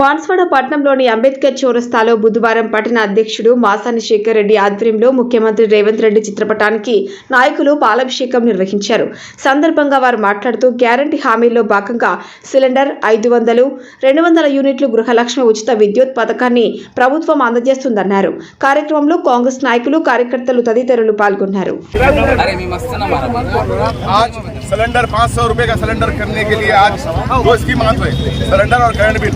బాన్స్వాడ పట్టణంలోని అంబేద్కర్ చౌరస్తాలో బుధవారం పట్టణ అధ్యక్షుడు మాసాని శేఖర్ రెడ్డి ఆధ్వర్యంలో ముఖ్యమంత్రి రేవంత్ రెడ్డి చిత్రపటానికి నాయకులు పాలాభిషేకం నిర్వహించారు సందర్భంగా వారు మాట్లాడుతూ గ్యారంటీ హామీల్లో భాగంగా సిలిండర్ ఐదు వందలు రెండు వందల యూనిట్లు గృహలక్ష్మి ఉచిత విద్యుత్ పథకాన్ని ప్రభుత్వం అందజేస్తుందన్నారు కార్యక్రమంలో కాంగ్రెస్ నాయకులు కార్యకర్తలు తదితరులు పాల్గొన్నారు अरे मी मस्त ना मारा आज सिलेंडर पाँच सौ रुपये का सिलेंडर करने के लिए आज दो स्कीम महत्व है सिलेंडर और करंट बिल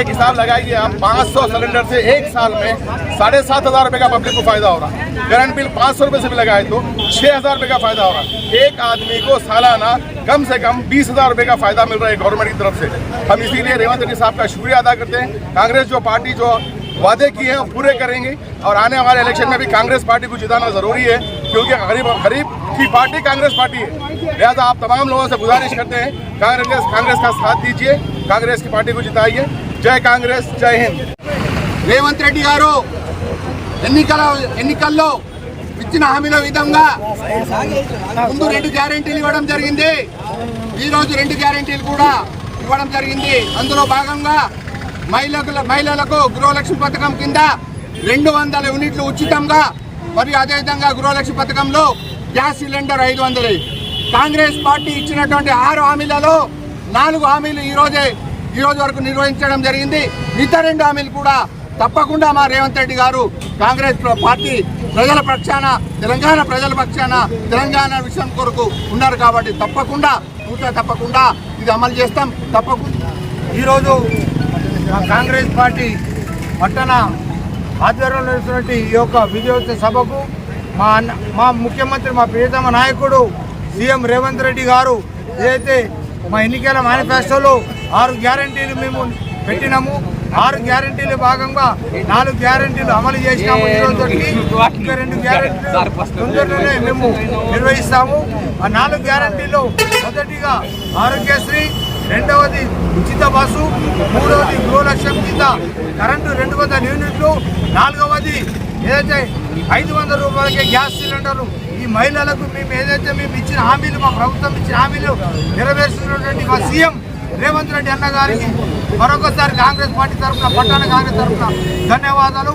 एक हिसाब लगाइए आप, पाँच सौ सिलेंडर से एक साल में साढ़े सात हज़ार रुपये का पब्लिक को फ़ायदा हो रहा है। करंट बिल पाँच सौ रुपये से भी लगाए तो छः हज़ार रुपये का फ़ायदा हो रहा है। एक आदमी को सालाना कम से कम बीस हज़ार रुपये का फ़ायदा मिल रहा है गवर्नमेंट की तरफ़ से। हम इसीलिए रेवंत रेड्डी साहब का शुक्रिया अदा करते हैं। कांग्रेस जो पार्टी जो वादे किए हैं पूरे करेंगे और आने वाले इलेक्शन में भी कांग्रेस पार्टी को जिताना ज़रूरी है, क्योंकि गरीब गरीब की पार्टी कांग्रेस पार्टी है। लिहाजा आप तमाम लोगों से गुजारिश करते हैं, कांग्रेस कांग्रेस का साथ दीजिए, कांग्रेस की पार्टी को जिताइए। జై కాంగ్రెస్ జై హింద్. రేవంత్ రెడ్డి గారు ఎన్నికల ఎన్నికల్లో ఇచ్చిన హామీల విధంగా ముందు రెండు గ్యారంటీలు ఇవ్వడం జరిగింది. ఈరోజు రెండు గ్యారంటీలు కూడా ఇవ్వడం జరిగింది. అందులో భాగంగా మహిళకు మహిళలకు గృహలక్ష్మి పథకం కింద రెండు వందల యూనిట్లు ఉచితంగా మరియు అదేవిధంగా గృహలక్ష్మి పథకంలో గ్యాస్ సిలిండర్ ఐదు వందలు. కాంగ్రెస్ పార్టీ ఇచ్చినటువంటి ఆరు హామీలలో నాలుగు హామీలు ఈరోజే ఈరోజు ఈ రోజు వరకు నిర్వహించడం జరిగింది. మిగతా రెండు హామీలు కూడా తప్పకుండా మా రేవంత్ రెడ్డి గారు కాంగ్రెస్ పార్టీ ప్రజల పక్షాన తెలంగాణ ప్రజల పక్షాన తెలంగాణ విషయం కొరకు ఉన్నారు కాబట్టి తప్పకుండా కూర్చో తప్పకుండా ఇది అమలు చేస్తాం. తప్పకుండా. ఈరోజు కాంగ్రెస్ పార్టీ పట్టణ ఆధ్వర్యంలో ఇస్తున్నటువంటి ఈ యొక్క విజయోత్సవ సభకు మా అన్న మా ముఖ్యమంత్రి మా ప్రియతమ నాయకుడు సీఎం రేవంత్ రెడ్డి గారు ఏదైతే మా ఎన్నికల మేనిఫెస్టోలో ఆరు గ్యారంటీలు మేము పెట్టినాము. ఆరు గ్యారంటీలు భాగంగా నాలుగు గ్యారంటీలు అమలు చేసినాము. ఈ రోజు ఇంకా రెండు గ్యారంటీలు తొందరలోనే మేము నిర్వహిస్తాము. ఆ నాలుగు గ్యారంటీలు మొదటిగా ఆరోగ్యశ్రీ రెండవది ఉచిత బస్సు మూడవది గృహలక్ష్యం కింద కరెంటు రెండు వందల యూనిట్లు నాలుగవది ఏదైతే ఐదు వందల రూపాయలకే గ్యాస్ సిలిండర్లు ఈ మహిళలకు మేము ఏదైతే మేము ఇచ్చిన హామీలు మా ప్రభుత్వం ఇచ్చిన హామీలు నెరవేరుస్తున్నటువంటి మా సీఎం రేవంత్ రెడ్డి అన్న గారికి మరొకసారి కాంగ్రెస్ పార్టీ తరఫున పట్టణ కాంగ్రెస్ తరఫున ధన్యవాదాలు.